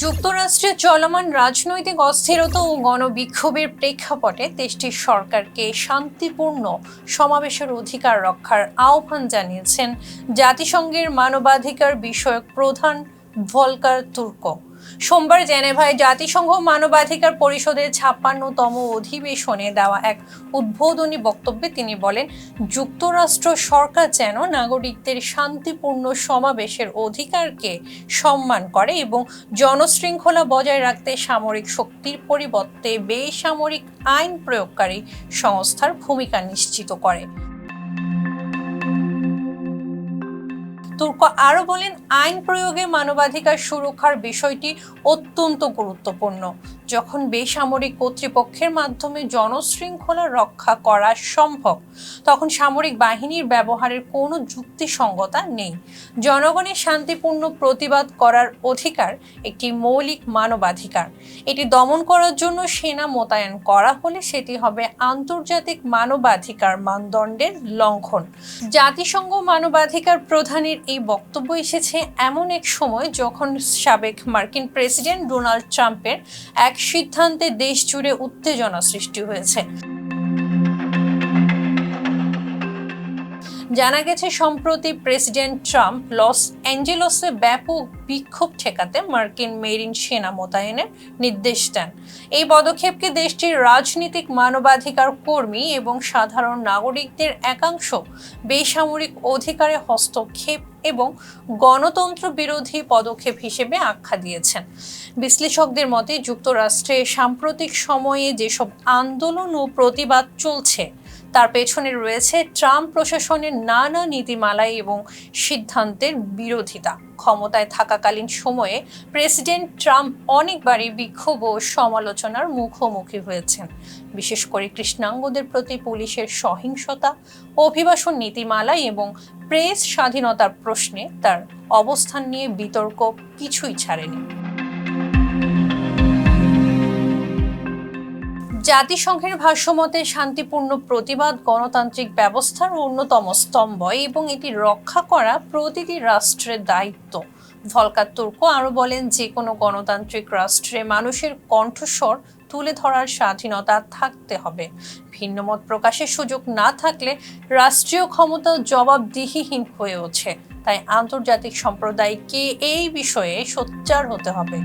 যুক্তরাষ্ট্রে চলমান রাজনৈতিক অস্থিরতা ও গণবিক্ষোভের প্রেক্ষাপটে দেশটির সরকারকে শান্তিপূর্ণ সমাবেশের অধিকার রক্ষার আহ্বান জানিয়েছেন জাতিসংঘের মানবাধিকার বিষয়ক প্রধান ভলকার তুর্ক। সোমবার জেনেভায় জাতিসংঘ মানবাধিকার পরিষদের ছাপ্পান্নতম অধিবেশনে দেওয়া এক উদ্বোধনী বক্তব্যে তিনি বলেন, যুক্তরাষ্ট্র সরকার যেন নাগরিকদের শান্তিপূর্ণ সমাবেশের অধিকারকে সম্মান করে এবং জনশৃঙ্খলা বজায় রাখতে সামরিক শক্তির পরিবর্তে বেসামরিক আইন প্রয়োগকারী সংস্থার ভূমিকা নিশ্চিত করে। তুর্ক আরও বলেন, আইন প্রয়োগে মানবাধিকার সুরক্ষার বিষয়টি অত্যন্ত গুরুত্বপূর্ণ। যখন বেসামরিক কর্তৃপক্ষের মাধ্যমে জনশৃঙ্খলা রক্ষা করা সম্ভব, তখন সামরিক বাহিনীর ব্যবহারের কোনো যুক্তিসঙ্গতা নেই। জনগণের শান্তিপূর্ণ প্রতিবাদ করার অধিকার একটি মৌলিক মানবাধিকার। এটি দমন করার জন্য সেনা মোতায়েন করা হলে সেটি হবে আন্তর্জাতিক মানবাধিকার মানদণ্ডের লঙ্ঘন। জাতিসংঘ মানবাধিকার প্রধানের এই বক্তব্য এসেছে এমন এক সময় যখন সাবেক মার্কিন প্রেসিডেন্ট ডোনাল্ড ট্রাম্পের এক সিদ্ধান্তে দেশ জুড়ে উত্তেজনা সৃষ্টি হয়েছে। জানা গেছে, সম্প্রতি প্রেসিডেন্ট ট্রাম্প লস অ্যাঞ্জেলসে ব্যাপক বিক্ষোভ ঠেকাতে মার্কিন মেরিন সেনা মোতায়েনের নির্দেশ দেন। এই পদক্ষেপকে দেশটির রাজনীতিক মানবাধিকার কর্মী এবং সাধারণ নাগরিকদের একাংশ বেসামরিক অধিকারে হস্তক্ষেপ এবং গণতন্ত্র বিরোধী পদক্ষেপ হিসেবে আখ্যা দিয়েছেন। বিশ্লেষকদের মতে, যুক্তরাষ্ট্রে সাম্প্রতিক সময়ে যেসব আন্দোলন ও প্রতিবাদ চলছে তার পেছনে রয়েছে ট্রাম্প প্রশাসনের নানা নীতিমালায় এবং সিদ্ধান্তের বিরোধিতা। ক্ষমতায় থাকাকালীন সময়ে প্রেসিডেন্ট ট্রাম্প অনেকবারই বিক্ষোভ ও সমালোচনার মুখোমুখি হয়েছেন। বিশেষ করে কৃষ্ণাঙ্গদের প্রতি পুলিশের সহিংসতা, অভিবাসন নীতিমালা এবং প্রেস স্বাধীনতার প্রশ্নে তার অবস্থান নিয়ে বিতর্ক কিছুই ছাড়েনি। জাতিসংঘের ভাষ্যমতে শান্তিপূর্ণ প্রতিবাদ গণতান্ত্রিক ব্যবস্থার অন্যতম স্তম্ভ এবং এটি রক্ষা করা প্রতিটি রাষ্ট্রের দায়িত্ব। ভলকার তুর্ক আরও বলেন যে কোনো গণতান্ত্রিক রাষ্ট্রে মানুষের কণ্ঠস্বর তুলে ধরার স্বাধীনতা থাকতে হবে। ভিন্নমত প্রকাশের সুযোগ না থাকলে রাষ্ট্রীয় ক্ষমতা জবাবদিহিহীন হয়ে ওঠে। তাই আন্তর্জাতিক সম্প্রদায়কে এই বিষয়ে সোচ্চার হতে হবে?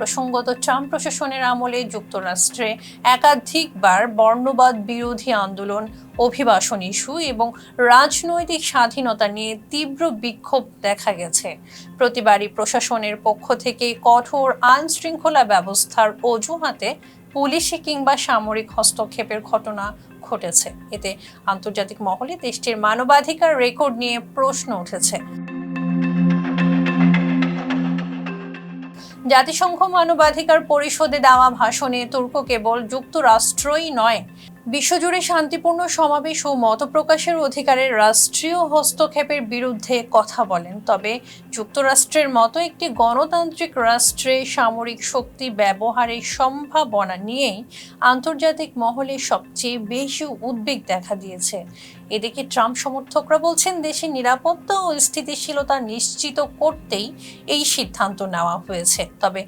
প্রসঙ্গত ট্রাম্প প্রশাসনের আমলে যুক্তরাষ্ট্রে একাধিকবার বর্ণবাদ বিরোধী আন্দোলন, অভিবাসন ইস্যু এবং রাজনৈতিক স্বাধীনতা নিয়ে তীব্র বিক্ষোভ দেখা গেছে। প্রতিবারই প্রশাসনের পক্ষ থেকে কঠোর আইন শৃঙ্খলা ব্যবস্থার অজুহাতে পুলিশি কিংবা সামরিক হস্তক্ষেপের ঘটনা ঘটেছে। এতে আন্তর্জাতিক মহলে দেশটির মানবাধিকার রেকর্ড নিয়ে প্রশ্ন উঠেছে। জাতিসংঘ মানবাধিকার পরিষদে দেওয়া ভাষণে তুর্ক কেবল যুক্তরাষ্ট্রই নয় বিশ্বজুড়ে শান্তিপূর্ণ সমাবেশ ও মত প্রকাশের অধিকারের রাষ্ট্রীয় হস্তক্ষেপের বিরুদ্ধে কথা বলেন। তবে যুক্তরাষ্ট্রের মতো একটি গণতান্ত্রিক রাষ্ট্রে সামরিক শক্তি ব্যবহারের সম্ভাবনা নিয়েই আন্তর্জাতিক মহলে সবচেয়ে বেশি উদ্বেগ দেখা দিয়েছে। এদিকে ট্রাম্প সমর্থকরা বলছেন দেশের নিরাপত্তা ও স্থিতিশীলতা নিশ্চিত করতেই এই সিদ্ধান্ত নেওয়া হয়েছে। তবে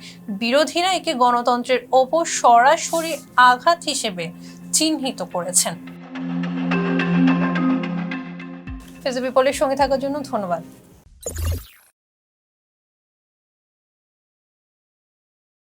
বিরোধীরা একে গণতন্ত্রের ওপর সরাসরি আঘাত হিসেবে চিহ্নিত করেছেন। ফেসবুক পলের সঙ্গে থাকার জন্য ধন্যবাদ।